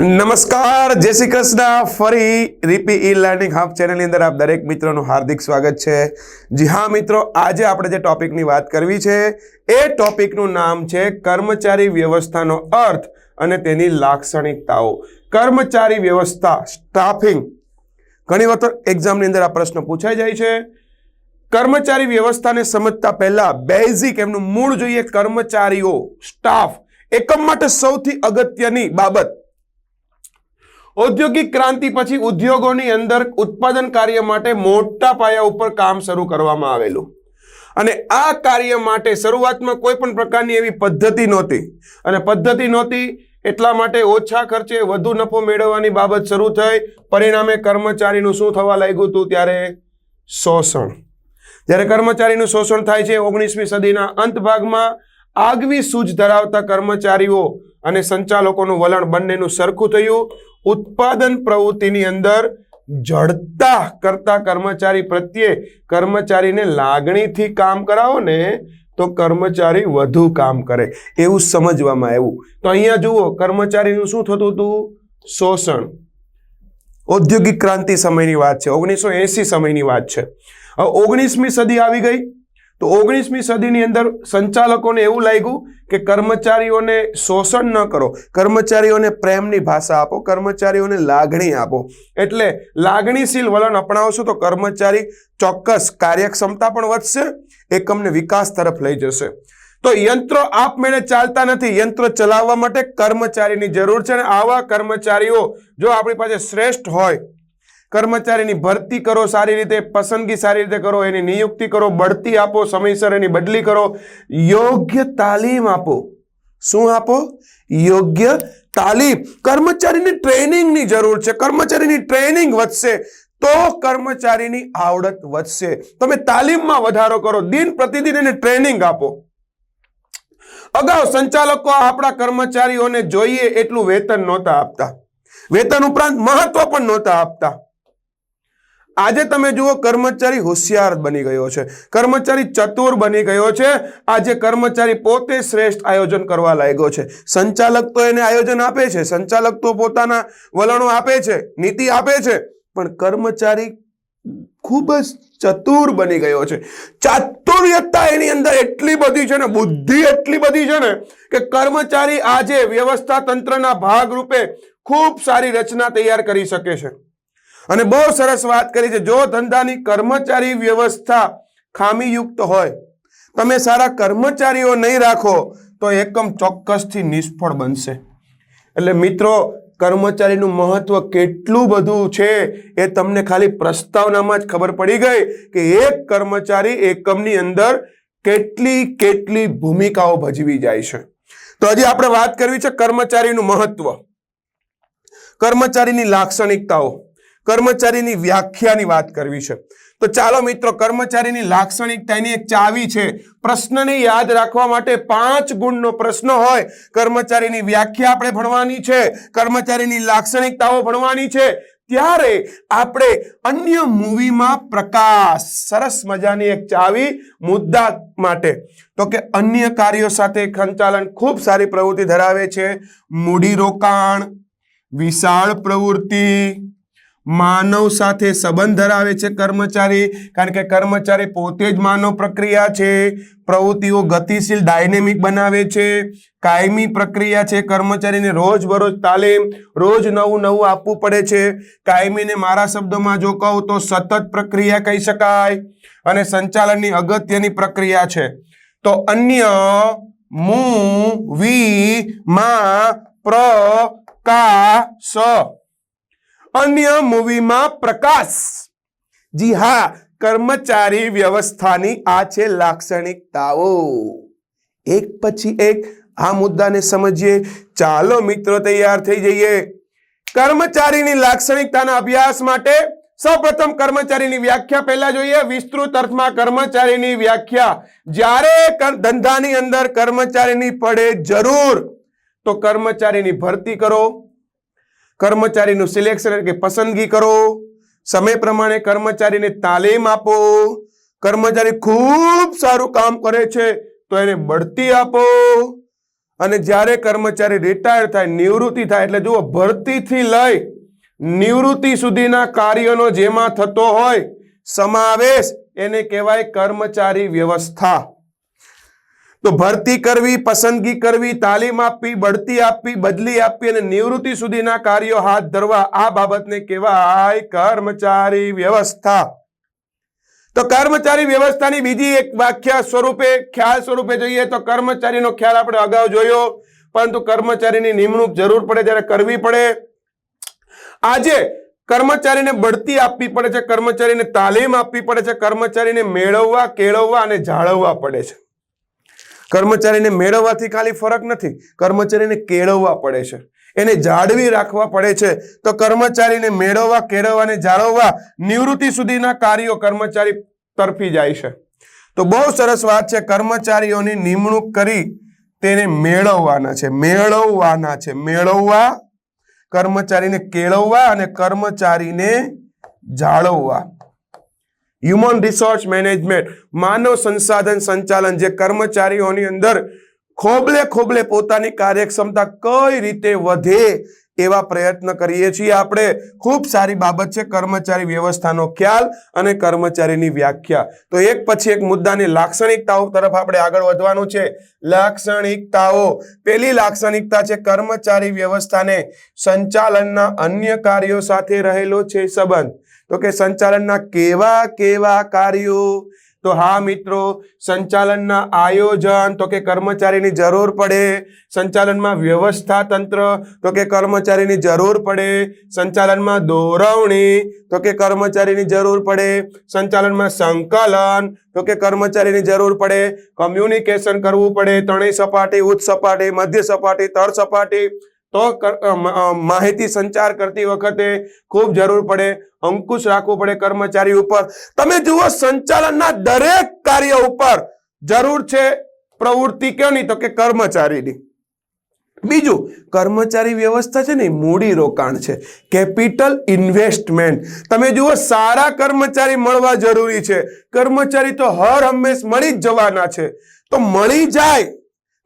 નમસ્કાર, જય શ્રી કૃષ્ણ. ફરી રીપી ઈ લર્નિંગ હબ ચેનલની અંદર આપ દરેક મિત્રોનું હાર્દિક સ્વાગત છે. જી હા, મિત્રો, આજે આપણે જે ટોપિકની વાત કરવી છે, એ ટોપિકનું નામ છે કર્મચારી વ્યવસ્થાનો અર્થ અને તેની લાક્ષણિકતાઓ. કર્મચારી વ્યવસ્થા, સ્ટાફિંગ. ઘણી વખત એક્ઝામની અંદર આ પ્રશ્ન પૂછાઈ જાય છે. કર્મચારી વ્યવસ્થાને સમજતા પહેલા બેઝિક એમનું મૂળ જોઈએ, કર્મચારીઓ, સ્ટાફ. એકમ માટે સૌથી અગત્યની બાબત ઔદ્યોગિક ક્રાંતિ પછી ઉદ્યોગોની અંદર ઉત્પાદન કાર્ય માટે મોટા પાયા ઉપર કામ શરૂ કરવામાં આવેલું. અને આ કાર્ય માટે શરૂઆતમાં કોઈ પણ પ્રકારની એવી પદ્ધતિ નહોતી. અને પદ્ધતિ નહોતી એટલા માટે ઓછા ખર્ચે વધુ નફો મેળવવાની બાબત શરૂ થઈ. પરિણામે કર્મચારીનું શું થવા લાગ્યું હતું? ત્યારે શોષણ. જ્યારે કર્મચારીનું શોષણ થાય છે ઓગણીસમી સદીના અંત ભાગમાં આગવી સૂઝ ધરાવતા કર્મચારીઓ અને સંચાલકોનું વલણ બંનેનું સરખું થયું. ઉત્પાદન પ્રવૃત્તિની અંદર જડતા કરતા કર્મચારી પ્રત્યે કર્મચારીને લાગણીથી કામ કરાવો ને તો કર્મચારી વધુ કામ કરે. એવું સમજવામાં આવ્યું. તો અહીંયા જુઓ, કર્મચારીનું શું થતું હતું? શોષણ. ઔદ્યોગિક ક્રાંતિ સમયની વાત છે. ઓગણીસો એસી સમયની વાત છે. ઓગણીસમી સદી આવી ગઈ. તો ઓગણીસમી સદીની અંદર સંચાલકોને એવું લાગ્યું કે કર્મચારીઓને શોષણ ન કરો. કર્મચારીઓને પ્રેમની ભાષા આપો, કર્મચારીઓને લાગણી આપો. એટલે લાગણીશીલ વલણ અપનાવશો તો કર્મચારી ચોક્કસ કાર્યક્ષમતા પણ વધશે, એકમને વિકાસ તરફ લઈ જશે. તો યંત્રો આપમેળે ચાલતા નથી, યંત્રો ચલાવવા માટે કર્મચારીની જરૂર છે અને આવા કર્મચારીઓ જો આપણી પાસે શ્રેષ્ઠ હોય કર્મચારીની ભરતી કરો, સારી રીતે પસંદગી સારી રીતે કરો, એની નિયુક્તિ કરો, બઢતી આપો, સમયસર એની બદલી કરો, યોગ્ય તાલીમ આપો. શું આપો? યોગ્ય તાલીમ. કર્મચારીની ટ્રેનિંગની જરૂર છે. કર્મચારીની ટ્રેનિંગ વધશે તો કર્મચારીની આવડત વધશે. તમે તાલીમમાં વધારો કરો. દિન પ્રતિદિન એને ટ્રેનિંગ આપો. અગાઉ સંચાલકો આપણા કર્મચારીઓને જોઈએ એટલું વેતન નહોતા આપતા. વેતન ઉપરાંત મહત્વ પણ નહોતા આપતા. આજે તમે જુઓ, કર્મચારી હોશિયાર બની ગયો છે. કર્મચારી ચતુર બની ગયો છે. આજે કર્મચારી પોતે શ્રેષ્ઠ આયોજન કરવા લાગ્યો છે. સંચાલક તો એને આયોજન આપે છે. સંચાલક તો પોતાના વલણો આપે છે, નીતિ આપે છે. પણ કર્મચારી ખૂબ જ ચતુર બની ગયો છે. ચાતુર્યતા એની અંદર એટલી બધી છે ને, બુદ્ધિ એટલી બધી છે ને, કે કર્મચારી આજે વ્યવસ્થા તંત્રના ભાગરૂપે ખૂબ સારી રચના તૈયાર કરી શકે છે. અને બહુ સરસ વાત કરી છે, જો ધંધાની કર્મચારી વ્યવસ્થા ખામીયુક્ત હોય, તમે સારા કર્મચારીઓ નહીં રાખો, તો એકમ ચોક્કસથી નિષ્ફળ બનશે. એટલે મિત્રો, કર્મચારીનું મહત્વ કેટલું બધું છે, એ તમને ખાલી પ્રસ્તાવનામાં જ ખબર પડી ગઈ કે એક કર્મચારી એકમની અંદર કેટલી કેટલી ભૂમિકાઓ ભજવી જાય છે. તો હજી આપણે વાત કરવી છે કર્મચારીનું મહત્વ. કર્મચારીની લાક્ષણિકતાઓ. કર્મચારીની વ્યાખ્યાની વાત કરવી છે. તો ચાલો મિત્રો, કર્મચારીની લાક્ષણિકતાની એક ચાવી છે. પ્રશ્નને યાદ રાખવા માટે પાંચ ગુણનો પ્રશ્ન હોય. કર્મચારીની વ્યાખ્યા આપણે ભણવાની છે. કર્મચારીની લાક્ષણિકતાઓ ભણવાની છે. ત્યારે આપણે અન્ય મૂવીમાં પ્રકાશ, સરસ મજાની એક ચાવી મુદ્દા માટે. તો કે અન્ય કાર્યો સાથે સંચાલન ખૂબ સારી પ્રવૃત્તિ ધરાવે છે. મૂડીરોકાણ, વિશાળ પ્રવૃત્તિ માનવ સાથે સંબંધ ધરાવે છે કર્મચારી. કારણ કે કર્મચારી પોતે જ માનવ પ્રક્રિયા છે. પ્રવૃત્તિઓ ગતિશીલ, ડાયનેમિક બનાવે છે. કાયમી પ્રક્રિયા છે. કર્મચારીને રોજ બરોજ તાલીમ, રોજ નવું નવું આપવું પડે છે. કાયમીને મારા શબ્દોમાં જો કહું તો સતત પ્રક્રિયા કહી શકાય અને સંચાલનની અગત્યની પ્રક્રિયા છે. તો અન્ય મુ વી માં પ્ર કા સ. અન્ય મૂવીમાં પ્રકાશ. જી હા, કર્મચારી વ્યવસ્થાની આ છે લાક્ષણિકતાઓ. એક પછી એક, આ મુદ્દાને સમજીએ. ચાલો મિત્રો, તૈયાર થઈ જઈએ. કર્મચારીની લાક્ષણિકતાના અભ્યાસ માટે સૌપ્રથમ કર્મચારીની વ્યાખ્યા પહેલા જોઈએ. વિસ્તૃત અર્થમાં કર્મચારીની વ્યાખ્યા. જ્યારે ધંધાની અંદર કર્મચારીની પડે જરૂર, તો કર્મચારીની ભરતી કરો. કર્મચારીનું સિલેક્શન એટલે કે પસંદગી કરો. સમય પ્રમાણે કર્મચારીને તાલીમ આપો. કર્મચારી ખૂબ સારું કામ કરે છે, તો એને બઢતી આપો. અને જ્યારે કર્મચારી રિટાયર થાય, નિવૃત્તિ થાય, એટલે જુઓ ભરતીથી લઈ નિવૃત્તિ સુધીના કાર્યનો જેમાં થતો હોય, સમાવેશ એને કહેવાય કર્મચારી વ્યવસ્થા. તો ભરતી કરવી, પસંદગી કરવી, તાલીમ આપવી, બઢતી આપવી, બદલી આપવી અને નિવૃત્તિ સુધીના કાર્યો હાથ ધરવા, આ બાબતને કહેવાય કર્મચારી વ્યવસ્થા. તો કર્મચારી વ્યવસ્થાની બીજી એક વ્યાખ્યા સ્વરૂપે, ખ્યાલ સ્વરૂપે જોઈએ તો કર્મચારીનો ખ્યાલ આપણે અગાઉ જોયો, પરંતુ કર્મચારીની નિમણૂક જરૂર પડે ત્યારે કરવી પડે. આજે કર્મચારીને બઢતી આપવી પડે છે, કર્મચારીને તાલીમ આપવી પડે છે, કર્મચારીને મેળવવા, કેળવવા અને જાળવવા પડે છે. કર્મચારીને મેળવવાથી ખાલી ફરક નથી, કર્મચારીને કેળવવા પડે છે. એને જાળવી રાખવા પડે છે. તો કર્મચારીને મેળવવા કેળવવા જાળવવા નિવૃત્તિ સુધીના કાર્યો કર્મચારી તરફી જાય છે. તો બહુ સરસ વાત છે, કર્મચારીઓની નિમણૂક કરી તેને મેળવવાના છે મેળવવાના છે, મેળવવા, કર્મચારીને કેળવવા અને કર્મચારીને જાળવવા. હ્યુમન રિસોર્સ મેનેજમેન્ટ માનવ સંસાધન સંચાલન જે કર્મચારીઓની અંદર ખોબલે ખોબલે પોતાની કાર્યક્ષમતા કઈ રીતે વધે એવા પ્રયત્ન કરીએ છીએ. આપણે ખૂબ સારી બાબત છે કર્મચારી વ્યવસ્થાનો ખ્યાલ અને કર્મચારીની વ્યાખ્યા. તો એક પછી એક મુદ્દાની લાક્ષણિકતાઓ તરફ આપણે આગળ વધવાનું છે. લાક્ષણિકતાઓ. પેલી લાક્ષણિકતા છે કર્મચારી વ્યવસ્થાને સંચાલનના અન્ય કાર્યો સાથે રહેલો છે સંબંધ. તો કે સંચાલનના કેવા કેવા કાર્યો? તો હા મિત્રો, સંચાલનના આયોજન, તો કે કર્મચારીની જરૂર પડે. સંચાલનમાં વ્યવસ્થા તંત્ર, તો કે કર્મચારીની જરૂર પડે. સંચાલનમાં દોરવણી, તો કે કર્મચારીની જરૂર પડે. સંચાલનમાં સંકલન, તો કે કર્મચારીની જરૂર પડે. કમ્યુનિકેશન કરવું પડે. ત્રણેય સપાટી, ઉચ્ચ સપાટી, મધ્ય સપાટી, તળ સપાટી. તો માહિતી સંચાર કરતી વખતે ખૂબ જરૂર પડે, અંકુશ રાખવું પડે કર્મચારી ઉપર. તમે જુઓ, સંચાલનના દરેક કાર્ય ઉપર જરૂર છે પ્રવૃત્તિ કેની? તો કે કર્મચારીની. બીજું, કર્મચારી વ્યવસ્થા છે ને, મૂડી રોકાણ છે. Capital investment. તમે જુઓ, સારા કર્મચારી મળવા જરૂરી છે. કર્મચારી તો હર હંમેશ મળી જ જવાના છે. તો મળી જાય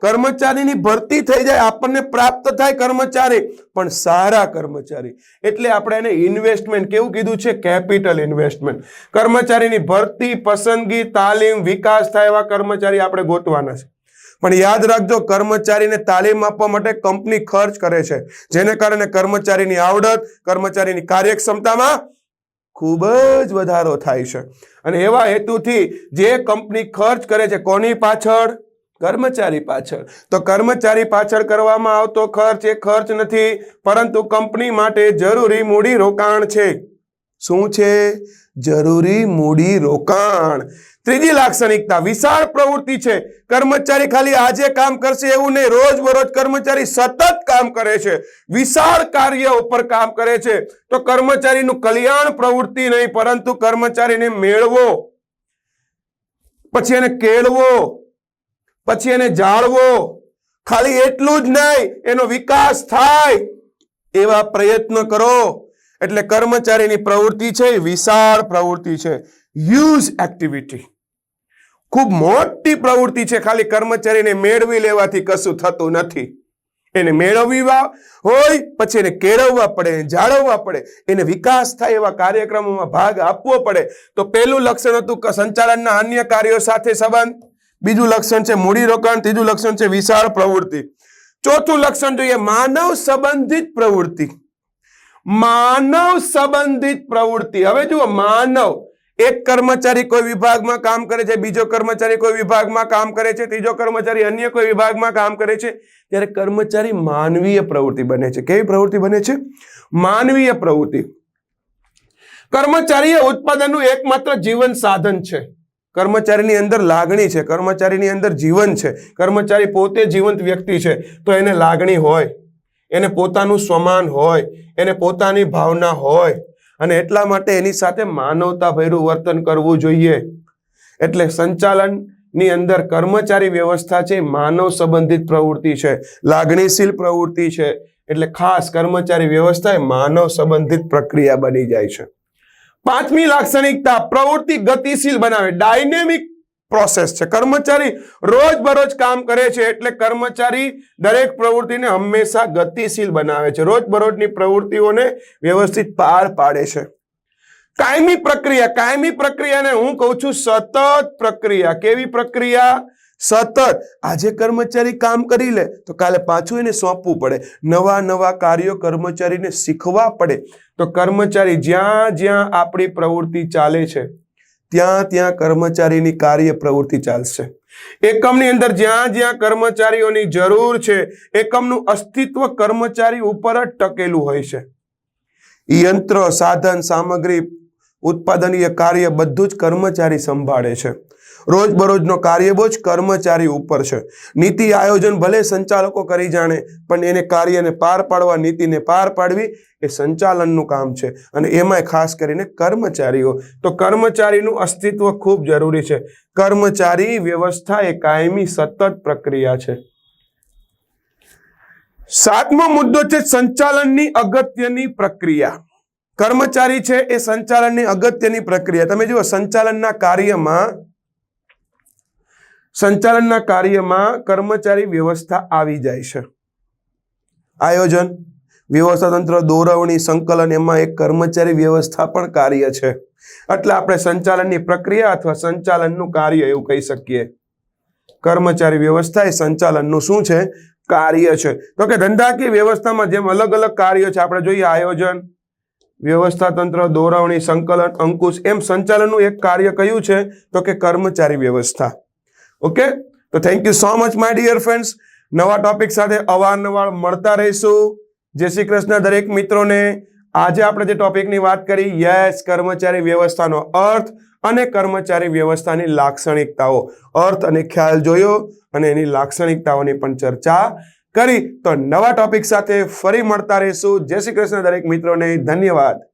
કર્મચારીની ભરતી થઈ જાય, આપણને પ્રાપ્ત થાય કર્મચારી. પણ સારા કર્મચારી. એટલે આપણે એને ઇન્વેસ્ટમેન્ટ કેવું કીધું છે? કેપિટલ ઇન્વેસ્ટમેન્ટ કર્મચારીની ભરતી, પસંદગી, તાલીમ, વિકાસ થાય એવા કર્મચારી આપણે ગોતવાના છે. પણ યાદ રાખજો, કર્મચારીને તાલીમ આપવા માટે કંપની ખર્ચ કરે છે. જેને કારણે કર્મચારીની આવડત, કર્મચારીની કાર્યક્ષમતામાં ખૂબ જ વધારો થાય છે. અને એવા હેતુથી જે કંપની ખર્ચ કરે છે, કોની પાછળ? કર્મચારી પાછળ. તો કર્મચારી પાછળ કરવામાં આવતો ખર્ચ એ ખર્ચ નથી, પરંતુ કંપની માટે જરૂરી મૂડી રોકાણ છે. શું છે? જરૂરી મૂડી રોકાણ. ત્રીજી લાક્ષણિકતા, વિશાળ પ્રવૃત્તિ છે. કર્મચારી ખાલી આજે કામ કરશે એવું નહીં રોજ બરોજ કર્મચારી સતત કામ કરે છે. વિશાળ કાર્ય ઉપર કામ કરે છે. તો કર્મચારીનું કલ્યાણ પ્રવૃત્તિ નહીં, પરંતુ કર્મચારીને મેળવો. પછી એને કેળવો. પછી એને જાળવો. ખાલી એટલું જ નહીં, એનો વિકાસ થાય. એવા પ્રયત્ન કરો. એટલે કર્મચારીની પ્રવૃત્તિ છે વિશાળ પ્રવૃત્તિ છે. યુઝ એક્ટિવિટી ખૂબ મોટી પ્રવૃત્તિ છે, ખાલી કર્મચારીને મેળવી લેવાથી કશું થતું નથી. એને મેળવવી હોય, પછી એને કેળવવા પડે, એને જાળવવા પડે. એને વિકાસ થાય, એવા કાર્યક્રમોમાં ભાગ આપવો પડે. તો પહેલું લક્ષણ હતું સંચાલનના અન્ય કાર્યો સાથે સંબંધ. બીજું લક્ષણ છે મૂડીરોકાણ, ત્રીજું લક્ષણ છે વિશાળ પ્રવૃત્તિ. ચોથું લક્ષણ જોઈએ માનવ સંબંધિત પ્રવૃત્તિ. માનવ સંબંધિત પ્રવૃત્તિ. હવે જુઓ, માનવ એક કર્મચારી કોઈ વિભાગમાં કામ કરે છે, બીજો કર્મચારી કોઈ વિભાગમાં કામ કરે છે, ત્રીજો કર્મચારી અન્ય કોઈ વિભાગમાં કામ કરે છે, ત્યારે કર્મચારી માનવીય પ્રવૃત્તિ બને છે. કેવી પ્રવૃત્તિ બને છે? માનવીય પ્રવૃત્તિ. કર્મચારી એ ઉત્પાદનનું એકમાત્ર જીવન સાધન છે. કર્મચારીની અંદર લાગણી છે, કર્મચારીની અંદર જીવન છે. કર્મચારી પોતે જીવંત વ્યક્તિ છે, તો એને લાગણી હોય, એને પોતાનું સ્વમાન હોય, એને પોતાની ભાવના હોય, અને એટલા માટે એની સાથે માનવતા ભર્યું વર્તન કરવું જોઈએ. એટલે સંચાલનની અંદર કર્મચારી વ્યવસ્થા છે, માનવ સંબંધિત પ્રવૃત્તિ છે, લાગણીશીલ પ્રવૃત્તિ છે, એટલે ખાસ કર્મચારી વ્યવસ્થા એ માનવ સંબંધિત પ્રક્રિયા બની જાય છે. પાંચમી લાક્ષણિકતા, પ્રવૃત્તિ ગતિશીલ બનાવે. ડાયનેમિક પ્રોસેસ છે. કર્મચારી રોજ બરોજ કામ કરે છે એટલે કર્મચારી દરેક પ્રવૃત્તિને હંમેશા ગતિશીલ બનાવે છે. રોજ બરોજની પ્રવૃત્તિઓને વ્યવસ્થિત પાર પાડે છે. કાયમી પ્રક્રિયા. કાયમી પ્રક્રિયાને હું કહું છું સતત પ્રક્રિયા. કેવી પ્રક્રિયા? સતત. આજે કર્મચારી કામ કરી લે, તો કાલે પાછું એને સોંપવું પડે. નવા નવા કાર્યો કર્મચારીને શીખવા પડે. તો કર્મચારી જ્યાં જ્યાં આપણી પ્રવૃત્તિ ચાલે છે, ત્યાં ત્યાં કર્મચારીની કાર્ય પ્રવૃત્તિ ચાલશે. એકમની અંદર જ્યાં જ્યાં કર્મચારીઓની જરૂર છે, એકમનું અસ્તિત્વ કર્મચારી ઉપર જ ટકેલું હોય છે. યંત્ર, સાધન, સામગ્રી, ઉત્પાદનીય કાર્ય બધું જ કર્મચારી સંભાળે છે. રોજ કાર્યબોજ કાર્ય બોજ કર્મચારી ઉપર છે. નીતિ આયોજન ભલે સંચાલકો કરી જાણે, પણ એને કાર્યને પાર પાડવા, નીતિને પાર પાડવી એ સંચાલનનું કામ છે. અને એમાંય ખાસ કરીને કર્મચારીઓ. તો કર્મચારીનું અસ્તિત્વ ખૂબ જરૂરી છે. કર્મચારી વ્યવસ્થા એ કાયમી સતત પ્રક્રિયા છે. સાતમો મુદ્દો છે સંચાલનની અગત્યની પ્રક્રિયા. કર્મચારી છે એ સંચાલનની અગત્યની પ્રક્રિયા. તમે જુઓ, સંચાલનના કાર્યમાં સંચાલનના કાર્યમાં કર્મચારી વ્યવસ્થા આવી જાય છે. આયોજન, વ્યવસ્થા તંત્ર, દોરવણી, સંકલન, એમાં એક કર્મચારી વ્યવસ્થા પણ કાર્ય છે. એટલે આપણે સંચાલનની પ્રક્રિયા અથવા સંચાલનનું કાર્ય એવું કહી શકીએ. કર્મચારી વ્યવસ્થા એ સંચાલનનું શું છે? કાર્ય છે. તો કે ધંધાકીય વ્યવસ્થામાં જેમ અલગ અલગ કાર્યો છે, આપણે જોઈએ આયોજન, વ્યવસ્થા તંત્ર, દોરવણી, સંકલન, અંકુશ, એમ સંચાલનનું એક કાર્ય કયું છે? તો કે કર્મચારી વ્યવસ્થા. ઓકે તો thank you so much my dear friends નવા ટોપિક સાથે અવારનવાર મળતા રહીશું. જય શ્રી કૃષ્ણ દરેક મિત્રોને. આજે આપણે જે ટોપિકની વાત કરી યસ કર્મચારી વ્યવસ્થાનો અર્થ અને કર્મચારી વ્યવસ્થાની લાક્ષણિકતાઓ. અર્થ અને ખ્યાલ જોયો અને એની લાક્ષણિકતાઓની પણ ચર્ચા કરી. તો નવા ટોપિક સાથે ફરી મળતા રહીશું. જય શ્રી કૃષ્ણ દરેક મિત્રોને. ધન્યવાદ.